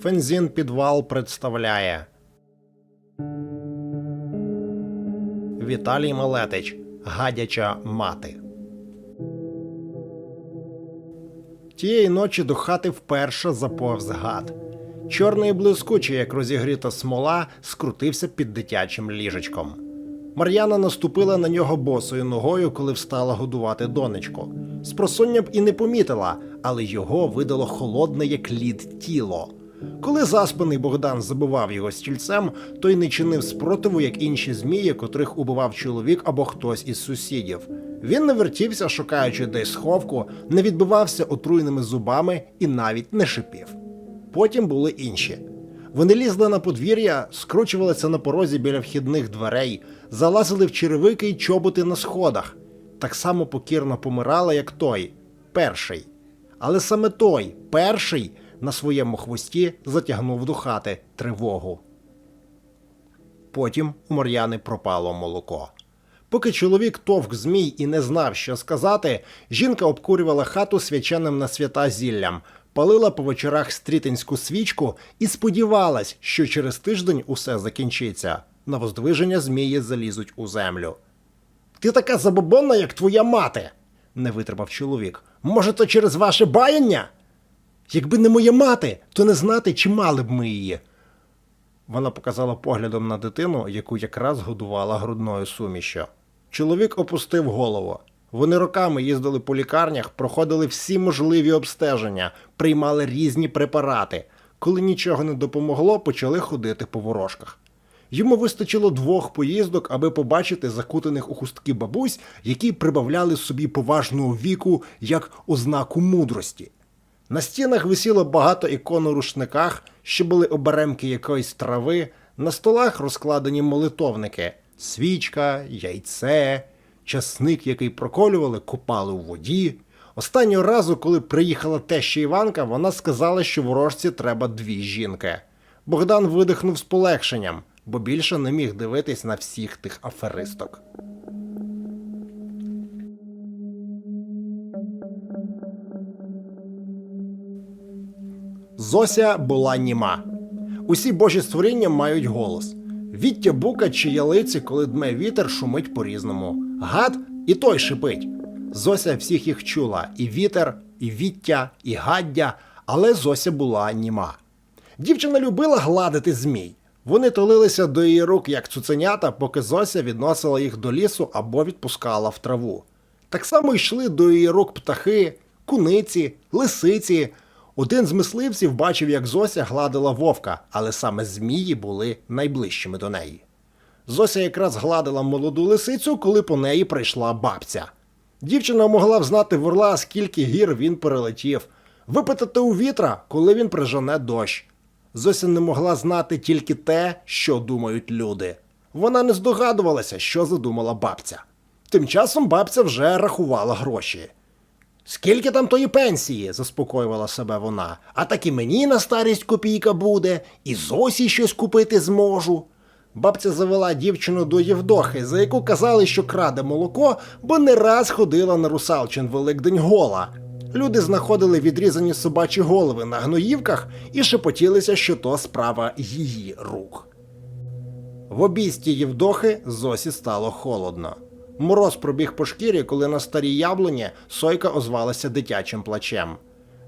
Фензін Підвал представляє Віталій Малетич Гадяча мати. Тієї ночі до хати вперше заповз гад. Чорний блискучий, як розігріта смола, скрутився під дитячим ліжечком. Мар'яна наступила на нього босою ногою, коли встала годувати донечку. Спросоння б і не помітила, але його видало холодне, як лід тіло. Коли заспаний Богдан забивав його стільцем, той не чинив спротиву, як інші змії, котрих убивав чоловік або хтось із сусідів. Він не вертівся, шукаючи десь сховку, не відбивався отруйними зубами і навіть не шипів. Потім були інші. Вони лізли на подвір'я, скручувалися на порозі біля вхідних дверей, залазили в черевики й чоботи на сходах. Так само покірно помирали, як той, перший. Але саме той, перший, на своєму хвості затягнув до хати тривогу. Потім у Мар'яни пропало молоко. Поки чоловік товк змій і не знав, що сказати, жінка обкурювала хату свяченим на свята зіллям, палила по вечорах стрітинську свічку і сподівалась, що через тиждень усе закінчиться. На воздвиження змії залізуть у землю. Ти така забобонна, як твоя мати, не витримав чоловік. Може, то через ваше баяння? Якби не моя мати, то не знати, чи мали б ми її. Вона показала поглядом на дитину, яку якраз годувала грудною сумішю. Чоловік опустив голову. Вони роками їздили по лікарнях, проходили всі можливі обстеження, приймали різні препарати. Коли нічого не допомогло, почали ходити по ворожках. Йому вистачило двох поїздок, аби побачити закутаних у хустки бабусь, які прибавляли собі поважного віку як ознаку мудрості. На стінах висіло багато ікон у рушниках, що були оберемки якоїсь трави, на столах розкладені молитовники, свічка, яйце, часник, який проколювали, купали у воді. Останнього разу, коли приїхала теща Іванка, вона сказала, що ворожці треба дві жінки. Богдан видихнув з полегшенням, бо більше не міг дивитись на всіх тих аферисток. Зося була німа. Усі божі створіння мають голос. Віття бука чи ялиці, коли дме вітер, шумить по-різному. Гад і той шипить. Зося всіх їх чула: і вітер, і віття, і гаддя, але Зося була німа. Дівчина любила гладити змій. Вони тулилися до її рук, як цуценята, поки Зося відносила їх до лісу або відпускала в траву. Так само йшли до її рук птахи, куниці, лисиці. Один з мисливців бачив, як Зося гладила вовка, але саме змії були найближчими до неї. Зося якраз гладила молоду лисицю, коли по неї прийшла бабця. Дівчина могла б знати в орла, скільки гір він перелетів, випитати у вітра, коли він прижене дощ. Зося не могла знати тільки те, що думають люди. Вона не здогадувалася, що задумала бабця. Тим часом бабця вже рахувала гроші. Скільки там тої пенсії? заспокоювала себе вона. А так і мені на старість копійка буде, і Зосі щось купити зможу. Бабця завела дівчину до Євдохи, за яку казали, що краде молоко, бо не раз ходила на русалчин Великдень гола. Люди знаходили відрізані собачі голови на гноївках і шепотілися, що то справа її рук. В обійсті Євдохи Зосі стало холодно. Мороз пробіг по шкірі, коли на старій яблуні сойка озвалася дитячим плачем.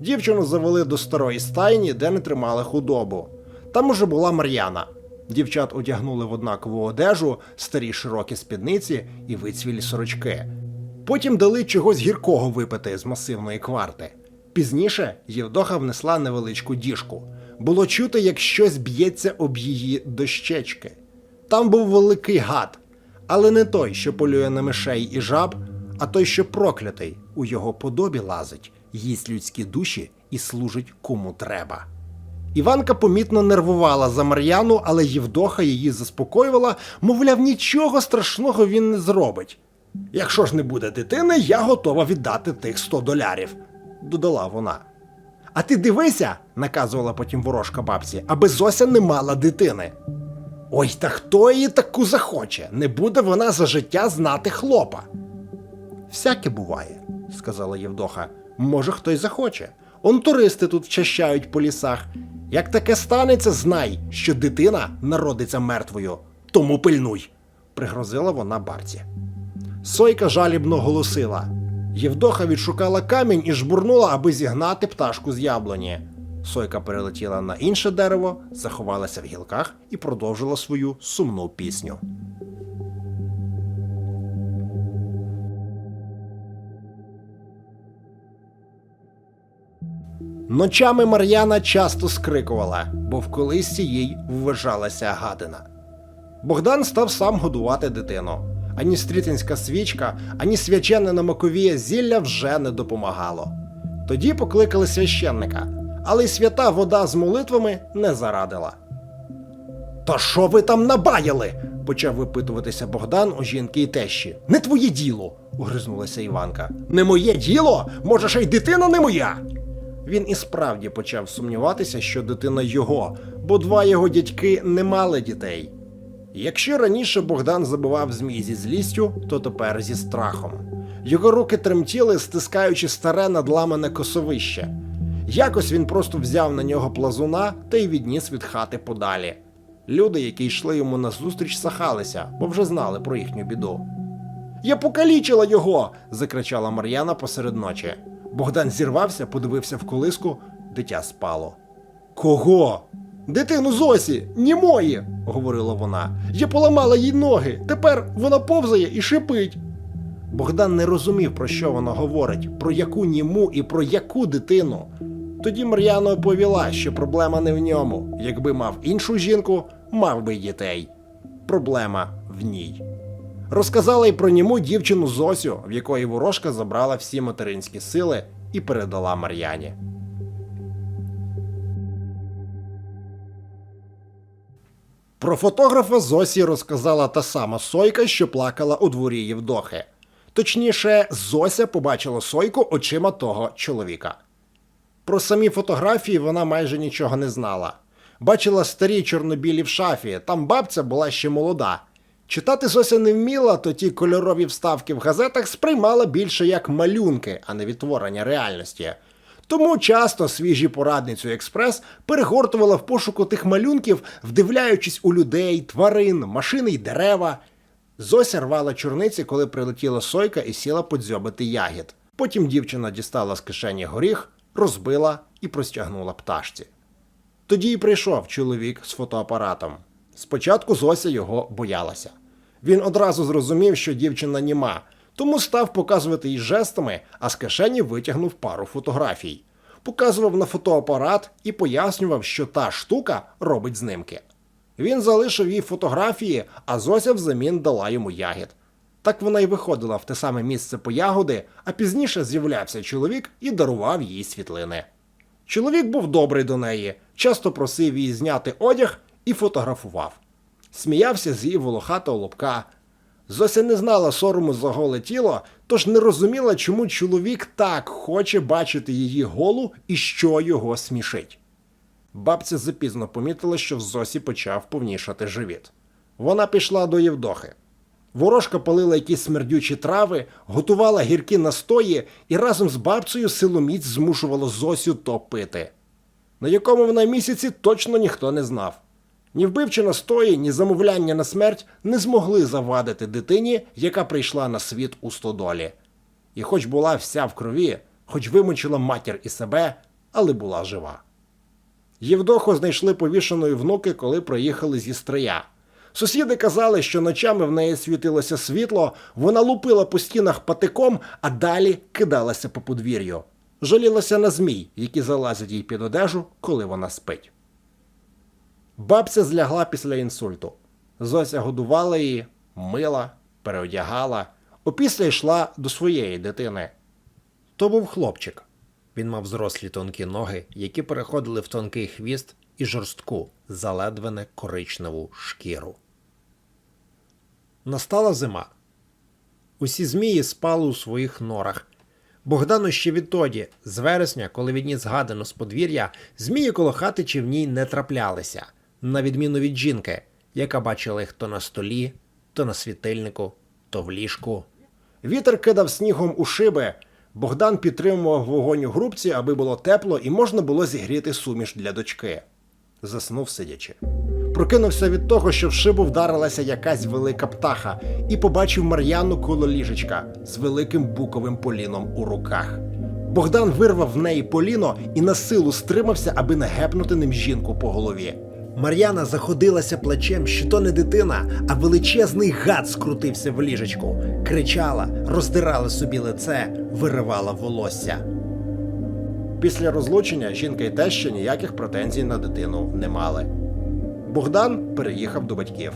Дівчину завели до старої стайні, де не тримали худобу. Там уже була Мар'яна. Дівчат одягнули в однакову одежу, старі широкі спідниці і вицвілі сорочки. Потім дали чогось гіркого випити з масивної кварти. Пізніше Євдоха внесла невеличку діжку. Було чути, як щось б'ється об її дощечки. Там був великий гад, але не той, що полює на мишей і жаб, а той, що проклятий, у його подобі лазить, їсть людські душі і служить кому треба. Іванка помітно нервувала за Мар'яну, але Євдоха її заспокоювала, мовляв, нічого страшного він не зробить. Якщо ж не буде дитини, я готова віддати тих 100 долярів, додала вона. А ти дивися, наказувала потім ворожка бабці, аби Зося не мала дитини. Ой, та хто її таку захоче? Не буде вона за життя знати хлопа. Всяке буває, сказала Євдоха. Може, хтось захоче. Он туристи тут вчащають по лісах. Як таке станеться, знай, що дитина народиться мертвою. Тому пильнуй, пригрозила вона бабці. Сойка жалібно голосила. Євдоха відшукала камінь і жбурнула, аби зігнати пташку з яблуні. Сойка перелетіла на інше дерево, заховалася в гілках і продовжила свою сумну пісню. Ночами Мар'яна часто скрикувала, бо в колисці їй вважалася гадина. Богдан став сам годувати дитину. Ані стрітинська свічка, ані свячене на маковіє зілля вже не допомагало. Тоді покликали священника, але й свята вода з молитвами не зарадила. Та що ви там набаяли? почав випитуватися Богдан у жінки й тещі. Не твоє діло, угризнулася Іванка. Не моє діло? Може, ще й дитина не моя. Він і справді почав сумніватися, що дитина його, бо два його дядьки не мали дітей. Якщо раніше Богдан забивав змій зі злістю, то тепер зі страхом. Його руки тремтіли, стискаючи старе надламане косовище. Якось він просто взяв на нього плазуна та й відніс від хати подалі. Люди, які йшли йому назустріч, сахалися, бо вже знали про їхню біду. Я покалічила його. закричала Мар'яна посеред ночі. Богдан зірвався, подивився в колиску, дитя спало. Кого? Дитину Зосі, німої, говорила вона. Я поламала їй ноги. Тепер вона повзає і шипить. Богдан не розумів, про що вона говорить, про яку німу і про яку дитину. Тоді Мар'яна оповіла, що проблема не в ньому. Якби мав іншу жінку, мав би дітей. Проблема в ній. Розказала й про німу дівчину Зосю, в якої ворожка забрала всі материнські сили і передала Мар'яні. Про фотографа Зосі розказала та сама Сойка, що плакала у дворі Євдохи. Точніше, Зося побачила Сойку очима того чоловіка. Про самі фотографії вона майже нічого не знала. Бачила старі чорнобілі в шафі, там бабця була ще молода. Читати Зося не вміла, то ті кольорові вставки в газетах сприймала більше як малюнки, а не відтворення реальності. Тому часто свіжі порадницю експрес перегортувала в пошуку тих малюнків, вдивляючись у людей, тварин, машини й дерева. Зося рвала чорниці, коли прилетіла сойка і сіла подзьобити ягід. Потім дівчина дістала з кишені горіх, розбила і простягнула пташці. Тоді й прийшов чоловік з фотоапаратом. Спочатку Зося його боялася. Він одразу зрозумів, що дівчина німа, тому став показувати їй жестами, а з кишені витягнув пару фотографій. Показував на фотоапарат і пояснював, що та штука робить знимки. Він залишив їй фотографії, а Зося взамін дала йому ягід. Так вона й виходила в те саме місце по ягоди, а пізніше з'являвся чоловік і дарував їй світлини. Чоловік був добрий до неї, часто просив її зняти одяг і фотографував. Сміявся з її волохатого лобка. Зося не знала сорому за голе тіло, тож не розуміла, чому чоловік так хоче бачити її голу і що його смішить. Бабця запізно помітила, що в Зосі почав повнішати живіт. Вона пішла до Євдохи. Ворожка палила якісь смердючі трави, готувала гіркі настої і разом з бабцею силоміць змушувала Зосю то пити. На якому вона місяці точно ніхто не знав. Ні вбивчі настої, ні замовляння на смерть не змогли завадити дитині, яка прийшла на світ у стодолі. І хоч була вся в крові, хоч вимочила матір і себе, але була жива. Євдоху знайшли повішеною внуки, коли проїхали зі стрия. Сусіди казали, що ночами в неї світилося світло, вона лупила по стінах патиком, а далі кидалася по подвір'ю. Жалілася на змій, які залазять їй під одежу, коли вона спить. Бабця злягла після інсульту. Зося годувала її, мила, переодягала, опісля йшла до своєї дитини. То був хлопчик. Він мав зрослі тонкі ноги, які переходили в тонкий хвіст і жорстку, заледвене коричневу шкіру. Настала зима. Усі змії спали у своїх норах. Богдану ще відтоді, з вересня, коли відніс гадану з подвір'я, змії коло хати чи в ній не траплялися, на відміну від жінки, яка бачила їх то на столі, то на світильнику, то в ліжку. Вітер кидав снігом у шиби, Богдан підтримував вогонь у грубці, аби було тепло і можна було зігріти суміш для дочки. Заснув сидячи. Прокинувся від того, що в шибу вдарилася якась велика птаха, і побачив Мар'яну коло ліжечка з великим буковим поліном у руках. Богдан вирвав в неї поліно і на силу стримався, аби не гепнути ним жінку по голові. Мар'яна заходилася плачем, що то не дитина, а величезний гад скрутився в ліжечку, кричала, роздирала собі лице, виривала волосся. Після розлучення жінка і теща ніяких претензій на дитину не мали. Богдан переїхав до батьків.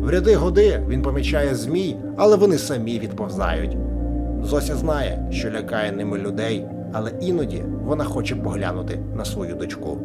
В ряди годи він помічає змій, але вони самі відповзають. Зося знає, що лякає ними людей, але іноді вона хоче поглянути на свою дочку.